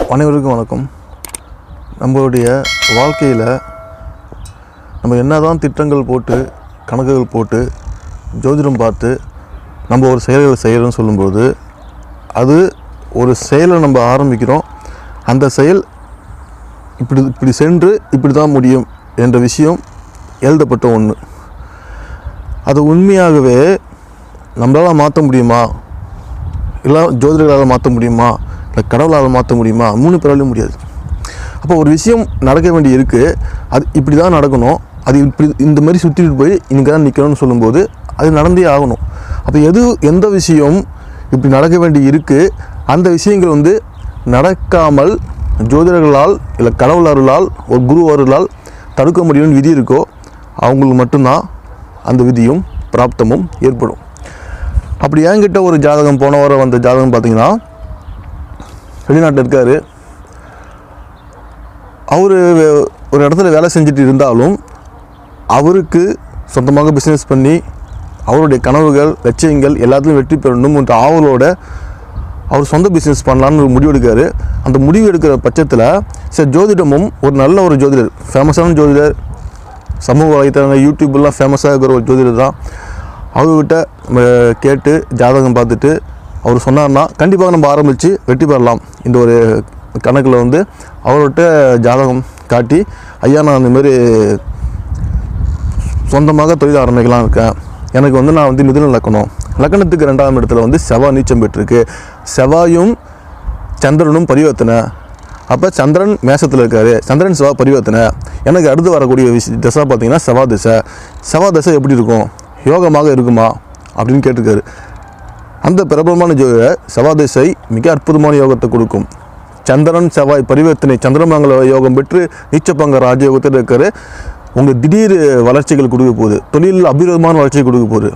அனைவருக்கும் வணக்கம். நம்மளுடைய வாழ்க்கையில் நம்ம என்னதான் திட்டங்கள் போட்டு கணக்குகள் போட்டு ஜோதிடம் பார்த்து நம்ம ஒரு செயல்களை செய்கிறோம்னு சொல்லும்போது அது ஒரு செயலை நம்ம ஆரம்பிக்கிறோம். அந்த செயல் இப்படி இப்படி சென்று இப்படி தான் முடியும் என்ற விஷயம் எழுதப்பட்ட ஒன்று அது உண்மையாகவே நம்மளால் மாற்ற முடியுமா? இல்லை ஜோதிடர்களால் மாற்ற முடியுமா? இல்லை கடவுளால் மாற்ற முடியுமா? மூணு பேராலையும் முடியாது. அப்போ ஒரு விஷயம் நடக்க வேண்டி இருக்குது அது இப்படி தான் நடக்கணும். அது இப்படி இந்த மாதிரி சுற்றிட்டு போய் இன்றைக்கி தான் நிற்கணும்னு சொல்லும்போது அது நடந்தே ஆகணும். அப்போ எது எந்த விஷயம் இப்படி நடக்க வேண்டி இருக்குது அந்த விஷயங்கள் வந்து நடக்காமல் ஜோதிடர்களால் இல்லை கடவுள் அருளால் ஒரு குரு அருளால் தடுக்க முடியும்னு விதி இருக்கோ அவங்களுக்கு மட்டும்தான் அந்த விதியும் பிராப்தமும் ஏற்படும். அப்படி என்கிட்ட ஒரு ஜாதகம் போன வாரம் வந்த ஜாதகம் பார்த்திங்கன்னா வெளிநாட்டில் இருக்கார் அவர் ஒரு இடத்துல வேலை செஞ்சுட்டு இருந்தாலும் அவருக்கு சொந்தமாக பிஸ்னஸ் பண்ணி அவருடைய கனவுகள் லட்சியங்கள் எல்லாத்துலையும் வெற்றி பெறணும் என்ற ஆவலோட அவர் சொந்த பிஸ்னஸ் பண்ணலான்னு ஒரு முடிவு எடுக்காரு. அந்த முடிவு எடுக்கிற பட்சத்தில் சில ஜோதிடமும் ஒரு நல்ல ஒரு ஜோதிடர் ஃபேமஸான ஜோதிடர் சமூக வலைத்தளங்கள் யூடியூப்லாம் ஃபேமஸாக இருக்கிற ஒரு ஜோதிடர் தான். அவர்கிட்ட நம்ம கேட்டு ஜாதகம் பார்த்துட்டு அவர் சொன்னார்னா கண்டிப்பாக நம்ம ஆரம்பித்து வெற்றி பெறலாம் இந்த ஒரு கணக்கில் வந்து அவர்கிட்ட ஜாதகம் காட்டி ஐயா நான் அந்தமாரி சொந்தமாக தொழில் ஆரம்பிக்கலாம் இருக்கேன். எனக்கு வந்து நான் வந்து மிதுன லக்கணம். லக்கணத்துக்கு ரெண்டாம் இடத்துல வந்து செவ்வாய் நீச்சம் பெற்றிருக்கு. செவ்வாயும் சந்திரனும் பரிவர்த்தனை. அப்போ சந்திரன் மேசத்தில் இருக்காரு. சந்திரன் செவ்வாய் பரிவர்த்தனை. எனக்கு அடுத்து வரக்கூடிய விஷ திசை பார்த்தீங்கன்னா செவ்வாய் திசை. செவ்வாய் திசை எப்படி இருக்கும்? யோகமாக இருக்குமா? அப்படின்னு கேட்டிருக்காரு. அந்த பிரபலமான ஜோதிடர் செவாதிசை மிக அற்புதமான யோகத்தை கொடுக்கும். சந்திரன் செவ்வாய் பரிவர்த்தனை சந்திரமங்கல யோகம் பெற்று நீச்சப்பங்க ராஜயோகத்தில் இருக்காரு. உங்கள் திடீர் வளர்ச்சிகள் கொடுக்க போகுது. தொழிலில் அபிரதமான வளர்ச்சி கொடுக்க போகுது.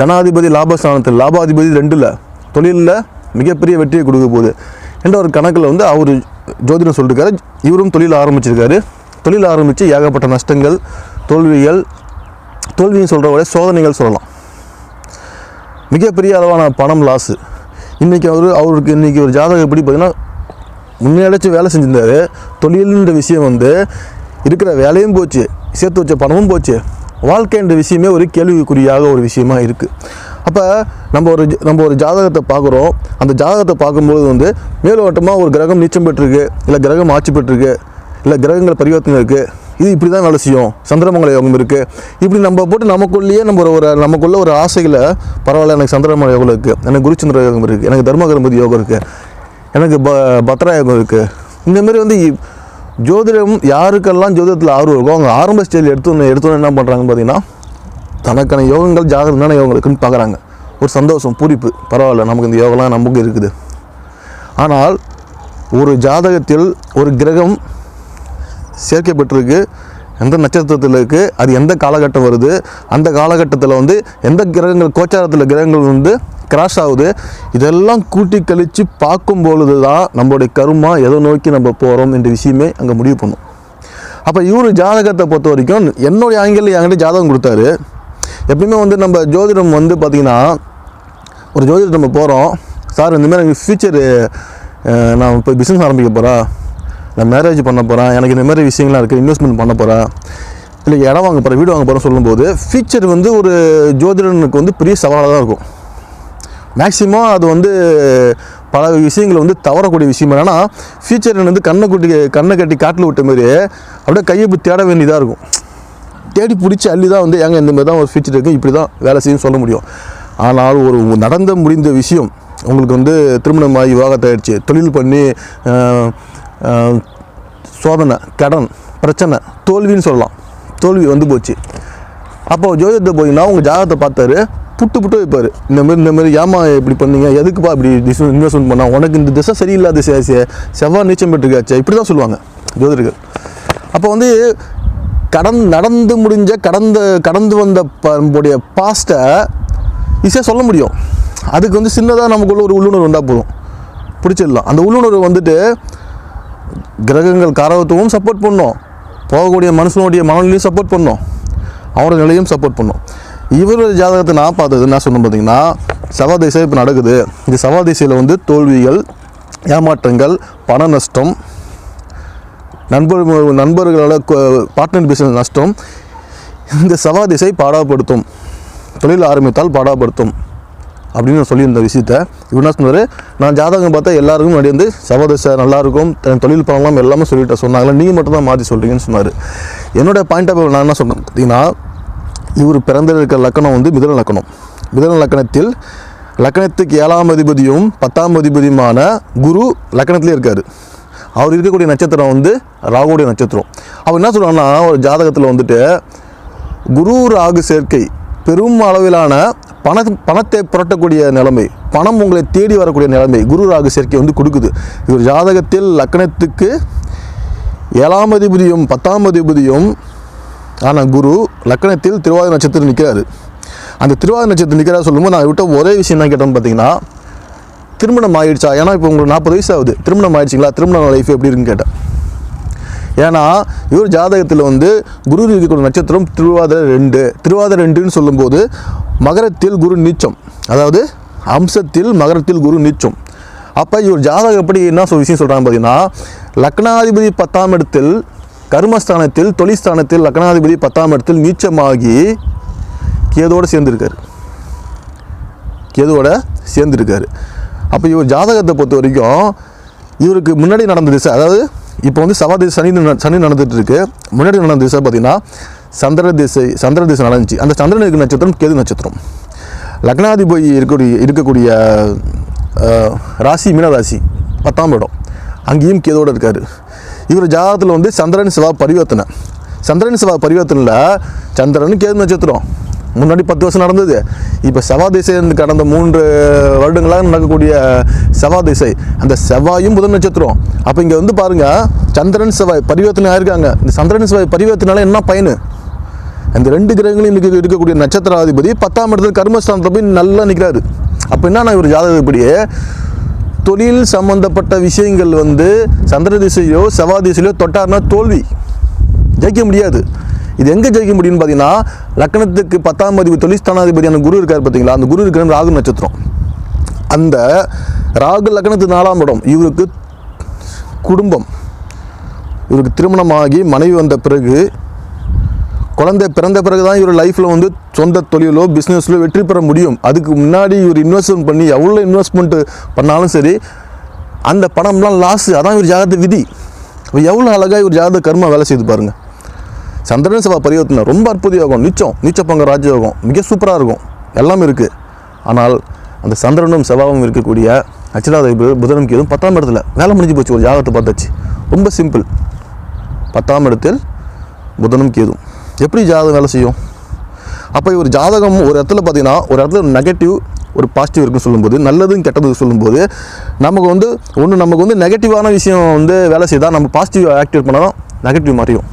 தனாதிபதி லாபஸ்தானத்தில் லாபாதிபதி ரெண்டில் தொழிலில் மிகப்பெரிய வெற்றியை கொடுக்க போகுது. என்ற ஒரு கணக்கில் வந்து அவர் ஜோதிடம் சொல்லியிருக்காரு இவரும் தொழில் ஆரம்பிச்சிருக்காரு. தொழில் ஆரம்பித்து ஏகப்பட்ட நஷ்டங்கள் தோல்விகள் தோல்வின்னு சொல்கிற விட சோதனைகள் சொல்லலாம். மிகப்பெரிய அளவான பணம் லாஸு இன்றைக்கி அவர் அவருக்கு இன்றைக்கி ஒரு ஜாதகம் எப்படி பார்த்தீங்கன்னா முன்னேடிச்சு வேலை செஞ்சிருந்தார். தொழில்ன்ற விஷயம் வந்து இருக்கிற வேலையும் போச்சு சேர்த்து வச்ச பணமும் போச்சு. வாழ்க்கைன்ற விஷயமே ஒரு கேள்விக்குறியாக ஒரு விஷயமா இருக்குது அப்போ நம்ம ஒரு நம்ம ஒரு ஜாதகத்தை பார்க்குறோம். அந்த ஜாதகத்தை பார்க்கும்போது வந்து மேலோட்டமாக ஒரு கிரகம் நீச்சம் பெற்றிருக்கு இல்லை கிரகம் ஆட்சி பெற்றிருக்கு இல்லை கிரகங்கள் பரிவர்த்தனை இருக்குது இது இப்படி தான் வேலை செய்யும். சந்திரமங்கல யோகம் இருக்குது இப்படி நம்ம போட்டு நமக்குள்ளேயே நம்ம ஒரு நமக்குள்ள ஒரு ஆசைகளை பரவாயில்ல எனக்கு சந்திரமங்கல யோகம் இருக்குது எனக்கு குருச்சந்திர யோகம் இருக்குது எனக்கு தர்மகரம்பதி யோகம் இருக்குது எனக்கு ப பத்ரா யோகம் இருக்குது இந்தமாரி வந்து ஜோதிடம் யாருக்கெல்லாம் ஜோதிடத்தில் ஆர்வம் இருக்கோ அவங்க ஆரம்ப ஸ்டேஜில் எடுத்து எடுத்தோன்னு என்ன பண்ணுறாங்கன்னு பார்த்தீங்கன்னா தனக்கான யோகங்கள் ஜாகிரதான யோகம் இருக்குன்னு பார்க்குறாங்க ஒரு சந்தோஷம் பூரிப்பு. பரவாயில்ல நமக்கு இந்த யோகம்லாம் நமக்கு இருக்குது. ஆனால் ஒரு ஜாதகத்தில் ஒரு கிரகம் சேர்க்கப்பட்டிருக்கு எந்த நட்சத்திரத்தில் இருக்குது அது எந்த காலகட்டம் வருது? அந்த காலகட்டத்தில் வந்து எந்த கிரகங்கள் கோச்சாரத்தில் கிரகங்கள் வந்து கிராஷ் ஆகுது? இதெல்லாம் கூட்டி கழித்து பார்க்கும் பொழுது தான் நம்மளுடைய கருமா எதை நோக்கி நம்ம போகிறோம் என்ற விஷயமே அங்கே முடிவு பண்ணும். அப்போ இவர் ஜாதகத்தை பொறுத்த வரைக்கும் என்னுடைய ஆங்கிளில் என்கிட்ட ஜாதகம் கொடுத்தாரு. எப்பயுமே வந்து நம்ம ஜோதிடம் வந்து பார்த்திங்கன்னா ஒரு ஜோதிடம் நம்ம போகிறோம் சார் இந்தமாதிரி எனக்கு ஃப்யூச்சரு நான் இப்போ பிஸ்னஸ் ஆரம்பிக்க போகிறேன் நான் மேரேஜ் பண்ண போகிறேன் எனக்கு இந்த மாதிரி விஷயங்கள்லாம் இருக்குது இன்வெஸ்ட்மெண்ட் பண்ண போகிறேன் இல்லை இடம் வாங்க போகிறேன் வீடு வாங்க போகிறேன் சொல்லும்போது ஃபியூச்சர் வந்து ஒரு ஜோதிடனுக்கு வந்து பெரிய சவாலாக தான் இருக்கும். மேக்ஸிமம் அது வந்து பல விஷயங்கள் வந்து தவறக்கூடிய விஷயம் என்னென்னா ஃபியூச்சர் வந்து கண்ணை குட்டி கண்ணை கட்டி காட்டில் விட்ட மாதிரி அப்படியே கையை தேட வேண்டியதாக இருக்கும். தேடி பிடிச்சி அள்ளி தான் வந்து ஏங்க இந்த மாதிரி தான் ஒரு ஃபியூச்சர் இருக்குது இப்படி தான் வேலை செய்யும் சொல்ல முடியும். ஆனால் ஒரு நடந்த முடிந்த விஷயம் உங்களுக்கு வந்து திருமணமாகி விவாகத்தை ஆயிடுச்சு தொழில் பண்ணி சோதனை கடன் பிரச்சனை தோல்வின்னு சொல்லலாம். தோல்வி வந்து போச்சு. அப்போது ஜோதிடத்தை போயிங்கன்னா உங்கள் ஜாதகத்தை பார்த்தாரு புட்டு புட்டு வைப்பார். இந்தமாரி இந்தமாரி ஏமா இப்படி பண்ணீங்க? எதுக்குப்பா இப்படி இன்வெஸ்ட்மெண்ட் பண்ணால் உனக்கு இந்த திசை சரியில்லாத செ- செவ்வாய் நீச்சம் பெற்றுக்காச்சே இப்படி தான் சொல்லுவாங்க ஜோதிடர்கள். அப்போ வந்து கடந்து நடந்து முடிஞ்ச கடந்த கடந்து வந்த நம்முடைய பாஸ்ட்டை ஈஸியாக சொல்ல முடியும். அதுக்கு வந்து சின்னதாக நமக்குள்ள ஒரு உள்ளுணர்வு வந்தால் போதும். பிடிச்சிடலாம் அந்த உள்ளுணர்வு வந்துட்டு கிரகங்கள் காரகத்துவம் சப்போர்ட் பண்ணும். போகக்கூடிய மனுஷனுடைய மனநிலையும் சப்போர்ட் பண்ணும். அவனோட நிலையும் சப்போர்ட் பண்ணும். இவரோட ஜாதகத்தை நான் பார்த்தது என்ன சொன்னேன் பார்த்தீங்கன்னா சவா திசை இப்போ நடக்குது. இந்த சவா திசையில் வந்து தோல்விகள் ஏமாற்றங்கள் பண நஷ்டம் நண்பர் நண்பர்களோட பார்ட்னர் பிசினஸ் நஷ்டம் இந்த சவா திசை பாடாப்படுத்தும். தொழில் ஆரம்பித்தால் பாடாப்படுத்தும். அப்படின்னு சொல்லியிருந்த விஷயத்த. இவர் என்ன சொன்னார்? நான் ஜாதகம் பார்த்தா எல்லாருக்கும் முன்னாடி வந்து செவ்வாய் நல்லாயிருக்கும் தன் தொழில் பண்ணலாம் எல்லாமே சொல்லிட்டு சொன்னாங்களே நீங்கள் மட்டும் தான் மாற்றி சொல்கிறீங்கன்னு சொன்னார். என்னோட பாயிண்ட் ஆஃப் நான் என்ன சொன்னேன் பார்த்தீங்கன்னா இவர் பிறந்திருக்கிற லக்கணம் வந்து மிதன லக்கணம். மிதன லக்கணத்தில் லக்கணத்துக்கு ஏழாம் அதிபதியும் பத்தாம் அதிபதியுமான குரு லக்கணத்திலே இருக்கார். அவர் இருக்கக்கூடிய நட்சத்திரம் வந்து ராகுடைய நட்சத்திரம். அவர் என்ன சொல்கிறாங்கன்னா ஒரு ஜாதகத்தில் வந்துட்டு குரு ராகு சேர்க்கை பெரும் அளவிலான பண பணத்தை புரட்டக்கூடிய நிலைமை பணம் உங்களை தேடி வரக்கூடிய நிலைமை குரு ராகு சேர்க்கை வந்து கொடுக்குது. இவர் ஜாதகத்தில் லக்கணத்துக்கு ஏழாம் அதிபதியும் பத்தாம் அதிபதியும் ஆனால் குரு லக்கணத்தில் திருவாதிரை நட்சத்திரம் நிற்கிறாரு. அந்த திருவாதிரை நட்சத்திரம் நிற்கிறாரு சொல்லும்போது நான் விட்ட ஒரே விஷயம் தான் கேட்டோம்னு பார்த்தீங்கன்னா திருமணம் ஆயிடுச்சா? ஏன்னா இப்போ உங்களுக்கு நாற்பது வயசு ஆகுது. திருமணம் ஆயிடுச்சிங்களா? திருமண லைஃப் எப்படி இருக்குன்னு கேட்டேன். ஏன்னா இவர் ஜாதகத்தில் வந்து குரு இருக்கக்கூடிய நட்சத்திரம் திருவாதிரை ரெண்டு திருவாதிரை ரெண்டுன்னு சொல்லும்போது மகரத்தில் குரு நீச்சம். அதாவது அம்சத்தில் மகரத்தில் குரு நீச்சம். அப்போ இவர் ஜாதகம் எப்படி என்ன சொல் விஷயம் சொல்கிறாங்க பார்த்தீங்கன்னா லக்னாதிபதி பத்தாம் இடத்தில் கர்மஸ்தானத்தில் தொழில்ஸ்தானத்தில் லக்னாதிபதி பத்தாம் இடத்தில் நீச்சமாகி கேதோடு சேர்ந்துருக்கார். கேதுவோட சேர்ந்துருக்கார். அப்போ இவர் ஜாதகத்தை பொறுத்த வரைக்கும் இவருக்கு முன்னாடி நடந்த திசை அதாவது இப்போ வந்து சவாதி சனி சனி நடந்துகிட்ருக்கு இருக்கு. முன்னாடி நடந்த திசை பார்த்தீங்கன்னா சந்திர திசை சந்திர திசை நடந்துச்சு அந்த சந்திரன் இருக்கிற நட்சத்திரம் கேது நட்சத்திரம். லக்னாதிபதி இருக்கக்கூடிய இருக்கக்கூடிய ராசி மீன ராசி பத்தாம் இடம். அங்கேயும் கேதோடு இருக்கார். இவர் ஜாதகத்தில் வந்து சந்திரன் சிவா பரிவர்த்தனை. சந்திரன் சிவா பரிவர்த்தனையில் சந்திரன் கேது நட்சத்திரம். முன்னாடி பத்து வருஷம் நடந்தது. இப்போ செவ்வாய் திசை கடந்த மூன்று வருடங்களாக நடக்கக்கூடிய செவ்வாய் திசை. அந்த செவ்வாயும் புதன் நட்சத்திரம். அப்போ இங்கே வந்து பாருங்க சந்திரன் செவ்வாய் பரிவர்த்தனை ஆயிருக்காங்க. இந்த சந்திரன் செவ்வாய் பரிவர்த்தனால என்ன பயனு? அந்த ரெண்டு கிரகங்களையும் இன்னைக்கு இருக்கக்கூடிய நட்சத்திராதிபதி பத்தாம் இடத்துல கர்மஸ்தானத்தில் போய் நல்லா நிற்கிறாரு அப்போ என்னன்னா இவர் ஜாதகப்படியே தொழில் சம்பந்தப்பட்ட விஷயங்கள் வந்து சந்திர திசையோ செவ்வா திசையோ தொட்டார்னா தோல்வி. ஜெயிக்க முடியாது. இது எங்கே ஜெயிக்க முடியும்னு பார்த்தீங்கன்னா லக்னத்துக்கு பத்தாம் அதிபதி தொழில்ஸ்தானாதிபதியான குரு இருக்கார் பார்த்தீங்களா அந்த குரு இருக்கிற ராகு நட்சத்திரம். அந்த ராகு லக்னத்துக்கு நாலாம் இடம் இவருக்கு குடும்பம். இவருக்கு திருமணமாகி மனைவி வந்த பிறகு குழந்தை பிறந்த பிறகு தான் இவர் லைஃப்பில் வந்து சொந்த தொழிலோ பிஸ்னஸ்லோ வெற்றி பெற முடியும். அதுக்கு முன்னாடி இவர் இன்வெஸ்ட்மெண்ட் பண்ணி எவ்வளோ இன்வெஸ்ட்மெண்ட் பண்ணாலும் சரி அந்த பணம்லாம் லாஸ் அதான் இவர் ஜாதக விதி. எவ்வளோ அழகாக இவர் ஜாதக கர்மா வேலை செய்து பாருங்க. சந்திரன் சபா பரிவர்த்தனை ரொம்ப அற்புத யோகம் நிச்சம் நீச்சப்பங்க ராஜயோகம் மிக சூப்பராக இருக்கும். எல்லாமே இருக்குது ஆனால் அந்த சந்திரனும் செவாவும் இருக்கக்கூடிய அச்சிராத புதனும் கேதும் பத்தாம் இடத்துல வேலை முடிஞ்சு போச்சு ஒரு ஜாதகத்தை பார்த்தாச்சு. ரொம்ப சிம்பிள் பத்தாம் இடத்தில் புதனும் கேதும் எப்படி ஜாதகம் வேலை செய்யும்? அப்போ ஒரு ஜாதகம் ஒரு இடத்துல பார்த்தீங்கன்னா ஒரு இடத்துல நெகட்டிவ் ஒரு பாசிட்டிவ் இருக்குன்னு சொல்லும்போது நல்லதும் கெட்டது சொல்லும்போது நமக்கு வந்து ஒன்று நமக்கு வந்து நெகட்டிவான விஷயம் வந்து வேலை செய்தால் நம்ம பாசிட்டிவ் ஆக்டிவேட் பண்ணால் நெகட்டிவ் மாறியும்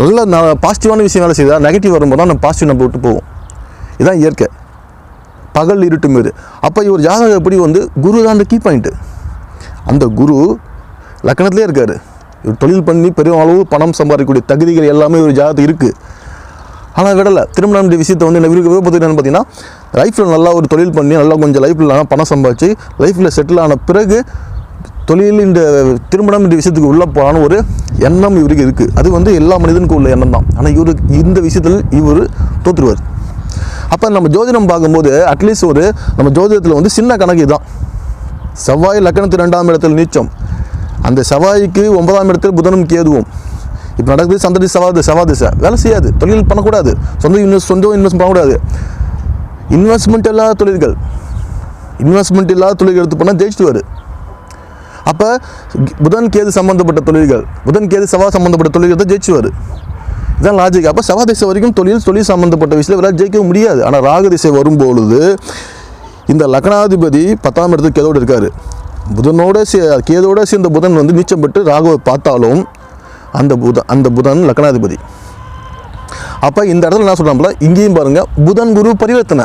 நல்ல ந பாசிட்டிவான விஷயம் வேலை செய்தால் நெகட்டிவ் வரும்போது தான் நம்ம பாசிட்டிவ் நம்ம விட்டு போவோம் இதுதான் இயற்கை. பகல் இருட்டும் மீது அப்போ இவர் ஜாதகம் எப்படி வந்து குரு தான் அந்த கீ பாயிண்ட்டு அந்த குரு லக்கணத்திலே இருக்கார். இவர் தொழில் பண்ணி பெரும் அளவு பணம் சம்பாதிக்கக்கூடிய தகுதிகள் எல்லாமே ஒரு ஜாதகத்துக்கு இருக்குது ஆனால் விடலை. திருமணம் விஷயத்தை வந்து என்ன விரும்ப விருப்பத்துக்கு பார்த்தீங்கன்னா லைஃப்பில் நல்லா ஒரு தொழில் பண்ணி நல்லா கொஞ்சம் லைஃப்பில் பணம் சம்பாதிச்சு லைஃப்பில் செட்டில் ஆன பிறகு தொழில் இந்த திருமணம் இந்த விஷயத்துக்கு உள்ளே போன ஒரு எண்ணம் இவருக்கு இருக்குது அது வந்து எல்லா மனிதனுக்கும் உள்ள எண்ணம் தான் ஆனால் இவருக்கு இந்த விஷயத்தில் இவர் தோற்றுருவார் அப்போ நம்ம ஜோதிடம் பார்க்கும்போது அட்லீஸ்ட் ஒரு நம்ம ஜோதிடத்தில் வந்து சின்ன கணக்கு தான் செவ்வாய் லக்கணத்து ரெண்டாம் இடத்தில் நீச்சம். அந்த செவ்வாய்க்கு ஒன்பதாம் இடத்தில் புதனும் கேதுவும். இப்போ நடக்குது சந்ததி செவ்வாய் செவ்வாய் வேலை செய்யாது. தொழில் பண்ணக்கூடாது. சொந்த இன்வெஸ்ட் சொந்த இன்வெஸ்ட் பண்ணக்கூடாது. இன்வெஸ்ட்மெண்ட் இல்லாத தொழில்கள். இன்வெஸ்ட்மெண்ட் இல்லாத தொழில்கள் எடுத்து போனால் ஜெயிச்சுட்டு அப்போ புதன் கேது சம்மந்தப்பட்ட தொழில்கள். புதன் கேது செவ்வாய் சம்மந்தப்பட்ட தொழில்கள் தான் ஜெயிச்சுவார் இதான் லாஜிக் அப்போ செவ்வாய் திசை வரைக்கும் தொழில் தொழில் சம்மந்தப்பட்ட விஷயத்தில் இவரால் ஜெயிக்க முடியாது. ஆனால் ராகு திசை வரும்பொழுது இந்த லக்னாதிபதி பத்தாம் இடத்துக்கு கேதோடு இருக்கார். புதனோட சே கேதோட சேர்ந்த புதன் வந்து நீச்சம் பெற்று ராகுவை பார்த்தாலும் அந்த புதன் அந்த புதன் லக்னாதிபதி அப்போ இந்த இடத்துல என்ன சொல்கிறாங்களா இங்கேயும் பாருங்கள் புதன் குரு பரிவர்த்தனை.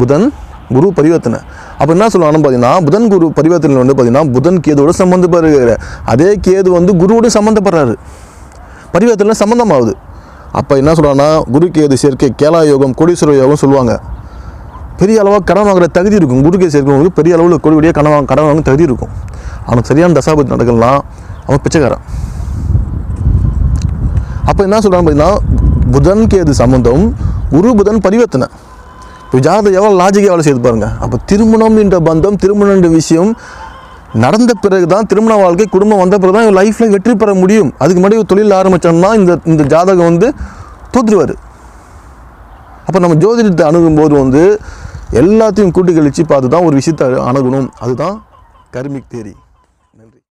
புதன் குரு பரிவர்த்தனை. அப்போ என்ன சொல்லுவாங்கன்னு பார்த்தீங்கன்னா புதன் குரு பரிவர்த்தனை வந்து பார்த்தீங்கன்னா புதன் கேதோட சம்மந்தப்படுகிற அதே கேது வந்து குருவோட சம்மந்தப்படுறாரு பரிவர்த்தனை சம்மந்தமாகுது அப்போ என்ன சொல்கிறாங்கன்னா குரு கேது சேர்க்கை கேலா யோகம் கோடீஸ்வர யோகம் சொல்லுவாங்க. பெரிய அளவாக கடன் வாங்குற தகுதி இருக்கும். குரு கேஸ் இருக்கிறவங்களுக்கு பெரிய அளவில் கொடிபடியாக கடன் வாங்க கடன் வாங்க தகுதி இருக்கும். அவனுக்கு சரியான தசாபதி நடக்கலாம் அவன் பிச்சைக்காரன். அப்போ என்ன சொல்கிறாங்க பார்த்தீங்கன்னா புதன் கேது சம்பந்தம் குரு புதன் பரிவர்த்தனை. இப்போ ஜாதகம் எவ்வளோ லாஜிக்காக வேலை செய்து பாருங்கள் அப்போ திருமணம் என்ற பந்தம் திருமணம் என்ற விஷயம் நடந்த பிறகு தான் திருமண வாழ்க்கை குடும்பம் வந்த பிறகு தான் லைஃப்பில் வெற்றி பெற முடியும். அதுக்கு முன்னாடி ஒரு தொழில் ஆரம்பித்தோம்னா இந்த இந்த ஜாதகம் வந்து தோற்றுருவார். அப்போ நம்ம ஜோதிடத்தை அணுகும்போது வந்து எல்லாத்தையும் கூட்டி கழித்து பார்த்து தான் ஒரு விஷயத்தை அணுகணும். அதுதான் கர்மிக் தேரி.